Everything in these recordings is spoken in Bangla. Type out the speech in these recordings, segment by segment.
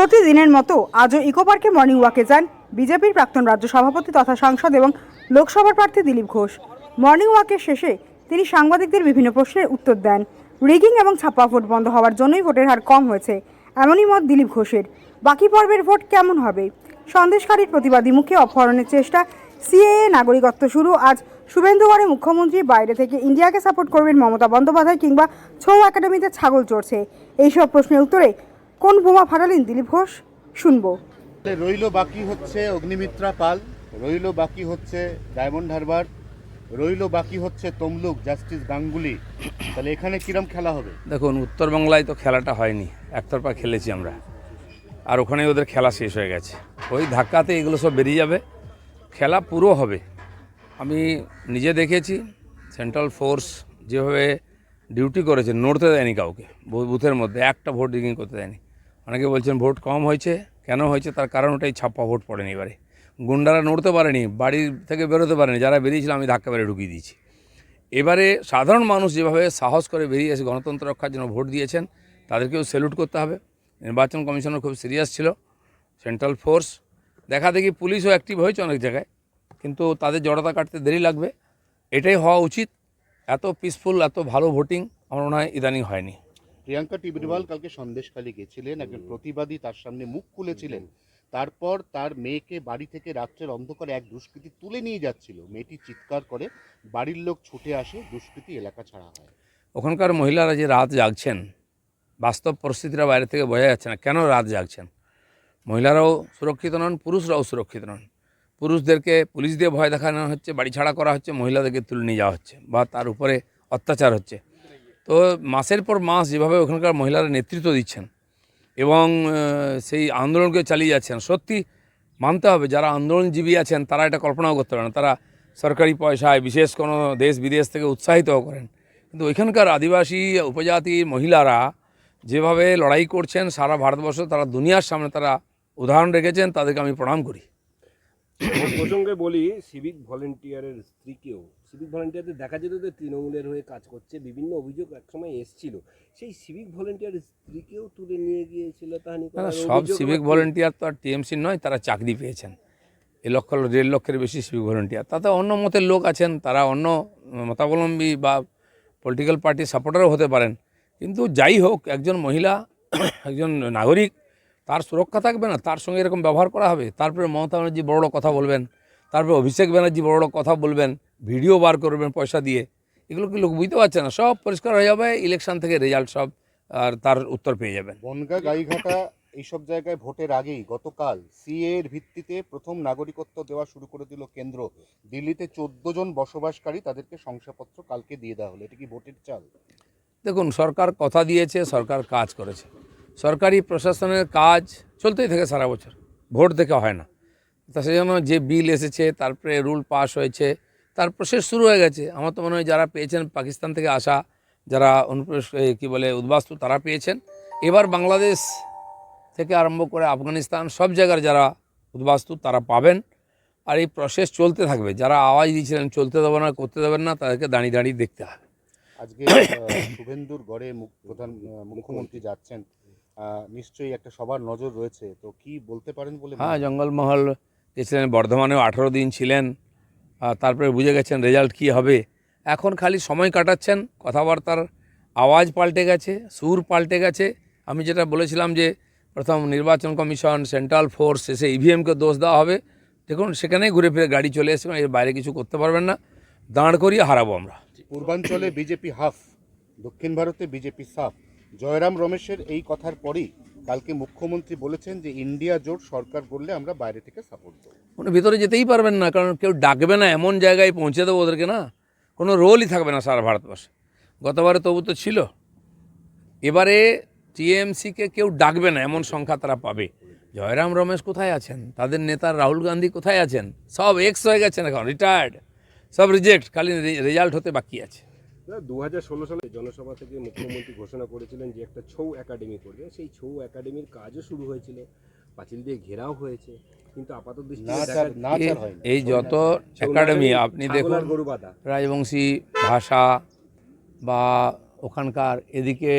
প্রতিদিনের মতো আজও ইকো পার্কে মর্নিং ওয়াকে যান বিজেপির প্রাক্তন রাজ্য সভাপতি তথা সাংসদ এবং লোকসভার প্রার্থী দিলীপ ঘোষ। মর্নিং ওয়াকের শেষে তিনি সাংবাদিকদের বিভিন্ন প্রশ্নের উত্তর দেন। রিগিং এবং ছাপ্পা ভোট বন্ধ হওয়ার জন্যই ভোটের হার কম হয়েছে, এমনই মত দিলীপ ঘোষের। বাকি পর্বের ভোট কেমন হবে? সন্দেশকারীর প্রতিবাদী মুখে অপহরণের চেষ্টা। সিএএ নাগরিকত্ব শুরু। আজ শুভেন্দুগড়ে মুখ্যমন্ত্রী বাইরে থেকে ইন্ডিয়াকে সাপোর্ট করবেন মমতা বন্দ্যোপাধ্যায় কিংবা ছৌ একাডেমিতে ছাগল চড়ছে। এইসব প্রশ্নের উত্তরে কোন বোমা ফাটালেন দিলীপ ঘোষ? শুনব। রইল বাকি হচ্ছে অগ্নিমিত্রা পাল রইল বাকি হচ্ছে ডায়মন্ড হারবার রইল বাকি হচ্ছে তমলুক জাস্টিস গাঙ্গুলি। তাহলে এখানে কিরম খেলা হবে? দেখুন উত্তরবাংলায় তো খেলাটা হয়নি। একতরফা খেলেছি আমরা। আর ওখানে ওদের খেলা শেষ হয়ে গেছে। ওই ধাক্কাতে এগুলো সব বেরিয়ে যাবে। খেলা পুরো হবে। আমি নিজে দেখেছি সেন্ট্রাল ফোর্স যেভাবে ডিউটি করেছে নড়তে দেয়নি কাউকে বুথের মধ্যে একটা ভোট রিগিং করতে দেয়নি। অনেকে বলছেন ভোট কম হয়েছে। কেন হয়েছে? তার কারণ ওটাই, ছাপ্পা ভোট পড়েনি এবারে। গুন্ডারা নড়তে পারেনি বাড়ির থেকে বেরোতে পারেনি, যারা বেরিয়েছিল আমি ধাক্কা মেরে ঢুকিয়ে দিয়েছি। এবারে সাধারণ মানুষ যেভাবে সাহস করে বেরিয়ে এসে গণতন্ত্র রক্ষার জন্য ভোট দিয়েছেন, তাদেরকেও স্যালুট করতে হবে। নির্বাচন কমিশনও খুব সিরিয়াস ছিল সেন্ট্রাল ফোর্স দেখা দেখি পুলিশও অ্যাক্টিভ হয়েছে অনেক জায়গায়, কিন্তু তাদের জড়তা কাটতে দেরি লাগবে। এটাই হওয়া উচিত। এত পিসফুল এত ভালো ভোটিং আমার মনে হয় ইদানিং হয়নি। প্রিয়াঙ্কা টিবরিওয়াল কালকে সন্দেশখালী গেছিলেন একজন প্রতিবাদী তার সামনে মুখ খুলেছিলেন। তারপর তার মেয়েকে বাড়ি থেকে রাত্রের অন্ধকারে এক দুষ্কৃতি তুলে নিয়ে যাচ্ছিল। মেয়েটি চিৎকার করে বাড়ির লোক ছুটে আসে দুষ্কৃতী এলাকা ছাড়া হয়। ওখানকার মহিলারা যে রাত জাগছেন বাস্তব পরিস্থিতিটা বাইরে থেকে বোঝা যাচ্ছে না কেন রাত জাগছেন? মহিলারাও সুরক্ষিত নন পুরুষরাও সুরক্ষিত নন। পুরুষদেরকে পুলিশ দিয়ে ভয় দেখানো হচ্ছে বাড়ি ছাড়া করা হচ্ছে মহিলাদেরকে তুলে নিয়ে যাওয়া হচ্ছে বা তার উপরে অত্যাচার হচ্ছে। তো মাসের পর মাস যেভাবে ওখানকার মহিলারা নেতৃত্ব দিচ্ছেন এবং সেই আন্দোলনকে চালিয়ে যাচ্ছেন, সত্যি মানতে হবে যারা আন্দোলনজীবী আছেন তারা এটা কল্পনাও করতে পারে না। তারা সরকারি পয়সায় বিশেষ কোনো দেশ বিদেশ থেকে উৎসাহিত করেন। কিন্তু ওইখানকার আদিবাসী উপজাতি মহিলারা যেভাবে লড়াই করছেন সারা ভারতবর্ষ, তারা দুনিয়ার সামনে তারা উদাহরণ রেখেছেন, তাদেরকে আমি প্রণাম করি। প্রসঙ্গে বলি সিভিক ভলেন্টিয়ারের স্ত্রীকেও সিভিক ভলেন্টিয়ারদের দেখা যেত যে তৃণমূলের হয়ে কাজ করছে বিভিন্ন অভিযোগ একসময় এসছিল। সেই সিভিক ভলেন্টিয়ারের স্ত্রীকেও তুলে নিয়ে গিয়েছিল তাহানি সব সিভিক ভলেন্টিয়ার তো আর টিএমসি নয় তারা চাকরি পেয়েছেন। এ লক্ষ দেড় লক্ষের বেশি সিভিক ভলেন্টিয়ার তাতে অন্য মতের লোক আছেন তারা অন্য মতাবলম্বী বা পলিটিক্যাল পার্টির সাপোর্টারও হতে পারেন। কিন্তু যাই হোক একজন মহিলা একজন নাগরিক তার সুরক্ষা থাকবে না তার সঙ্গে এরকম ব্যবহার করা হবে। তারপরে মমতা ব্যানার্জি বড় বড় কথা বলবেন তারপরে অভিষেক ব্যানার্জি বড় বড় কথা বলবেন ভিডিও বার করবেন পয়সা দিয়ে। এগুলো কি লোক বুঝতে পারছে না? সব পরিষ্কার হয়ে যাবে ইলেকশন থেকে রেজাল্ট সব আর তার উত্তর পেয়ে যাবেন। বনগা গাইঘাটা এইসব জায়গায় ভোটের আগেই গতকাল সিএ এর ভিত্তিতে প্রথম নাগরিকত্ব দেওয়া শুরু করে দিল কেন্দ্র। দিল্লিতে চোদ্দ জন বসবাসকারী তাদেরকে শংসাপত্র কালকে দিয়ে দেওয়া হলো। এটা কি ভোটের চাল? দেখুন সরকার কথা দিয়েছে সরকার কাজ করেছে। সরকারি প্রশাসনের কাজ চলতেই থাকে সারা বছর। ভোট থেকে হয় না। তা সেই জন্য যে বিল এসেছে, তারপরে রুল পাস হয়েছে, তার প্রসেস শুরু হয়ে গেছে। আমার তো মনে হয় যারা পেয়েছেন পাকিস্তান থেকে আসা, যারা অনুপ্রবেশ কী বলে, উদ্বাস্তু, তারা পেয়েছেন। এবার বাংলাদেশ থেকে আরম্ভ করে আফগানিস্তান, সব জায়গার যারা উদ্বাস্তু, তারা পাবেন। আর এই প্রসেস চলতে থাকবে। যারা আওয়াজ দিয়েছিলেন, চলতে দেবে না, করতে দেবেন না, তাদেরকে দাঁড়িয়ে দাঁড়িয়ে দেখতে হবে। আজকে শুভেন্দুর গড়ে প্রধান মুখ্যমন্ত্রী যাচ্ছেন। নিশ্চয়ই একটা সবার নজর রয়েছে। তো কি বলতে পারেন বলে হ্যাঁ জঙ্গলমহল গেছিলেন বর্ধমানেও আঠেরো দিন ছিলেন আর তারপরে বুঝে গেছেন রেজাল্ট কী হবে। এখন খালি সময় কাটাচ্ছেন কথাবার্তার আওয়াজ পাল্টে গেছে সুর পাল্টে গেছে। আমি যেটা বলেছিলাম যে প্রথম নির্বাচন কমিশন সেন্ট্রাল ফোর্স এসে ইভিএমকে দোষ দেওয়া হবে। দেখুন সেখানেই ঘুরে ফিরে গাড়ি চলে এসে এর বাইরে কিছু করতে পারবেন না। দাঁড় করিয়ে হারাবো আমরা। পূর্বাঞ্চলে বিজেপি হাফ দক্ষিণ ভারতে বিজেপি সাফ। জয়রাম রমেশের এই কথার পরেই কালকে মুখ্যমন্ত্রী বলেছেন যে ইন্ডিয়া জোট সরকার করলে আমরা বাইরে থেকে সাপোর্ট দেবো। কোনো ভিতরে যেতেই পারবেন না, কারণ কেউ ডাকবে না, এমন জায়গায় পৌঁছে দেবো ওদেরকে না। কোনো রোলই থাকবে না সারা ভারতবর্ষে। গতবারে তবু তো ছিল। এবারে টিএমসিকে কেউ ডাকবে না, এমন সংখ্যা তারা পাবে। জয়রাম রমেশ কোথায় আছেন? তাদের নেতা রাহুল গান্ধী কোথায় আছেন? সব এক্স হয়ে গেছেন এখন রিটায়ার্ড সব রিজেক্ট খালি রেজাল্ট হতে বাকি আছে। দু হাজার ষোলো সালে জনসভা থেকে মুখ্যমন্ত্রী ঘোষণা করেছিলেন যে একটা ছৌ একাডেমি করবে। সেই ছৌ একাডেমির কাজও শুরু হয়েছিল পাঁচিল দিয়ে ঘেরাও হয়েছে কিন্তু আপাতত এই যত একাডেমি আপনি দেখুন রাজবংশী ভাষা বা ওখানকার এদিকে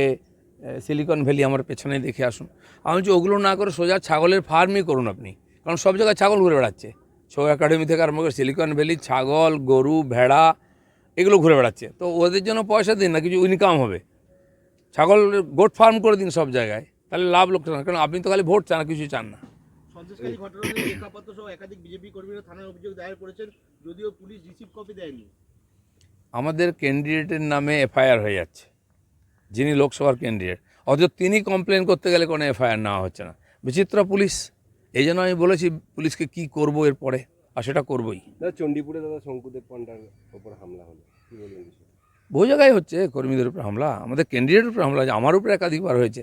সিলিকন ভ্যালি আমার পেছনে দেখে আসুন। আমি বলছি ওগুলো না করে সোজা ছাগলের ফার্মই করুন আপনি কারণ সব জায়গায় ছাগল ঘুরে বেড়াচ্ছে। ছৌ একাডেমি থেকে আরম্ভ করে সিলিকন ভ্যালি ছাগল গরু ভেড়া এগুলো ঘুরে বেড়াচ্ছে। তো ওদের জন্য পয়সা দিন না কিছু ইনকাম হবে। ছাগল গোট ফার্ম করে দিন সব জায়গায় তাহলে লাভ লোকটা কারণ আপনি তো খালি ভোট চান কিছু চান না। সন্দেশকারী ঘটনায় রেখাপাত্র সহ একাধিক বিজেপি কর্মীরা থানায় অভিযোগ দায়ের করেছেন যদিও পুলিশ রিসিভ কপি দেয়নি। আমাদের ক্যান্ডিডেটের নামে এফআইআর হয়ে যাচ্ছে যিনি লোকসভার ক্যান্ডিডেট। অথচ তিনি কমপ্লেন করতে গেলে কোনো এফআইআর নেওয়া হচ্ছে না। বিচিত্র পুলিশ এই জন্য আমি বলেছি পুলিশকে কি করব এরপরে। আর সেটা করবই। চণ্ডীপুরে দাদা শঙ্কুদেব পান্ডার ওপর হামলা হলো। কি বলবেন বহু জায়গায় হচ্ছে কর্মীদের উপর হামলা আমাদের ক্যান্ডিডেটের উপর হামলা হয়েছে আমার উপরে একাধিকবার হয়েছে।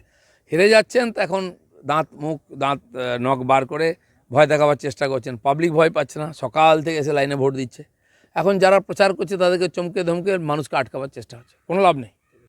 হেরে যাচ্ছেন তো এখন দাঁত মুখ দাঁত নখ বার করে ভয় দেখাবার চেষ্টা করছেন। পাবলিক ভয় পাচ্ছে না সকাল থেকে এসে লাইনে ভোট দিচ্ছে। এখন যারা প্রচার করছে তাদেরকে চমকে ধমকে মানুষকে আটকাবার চেষ্টা হচ্ছে কোনো লাভ নেই।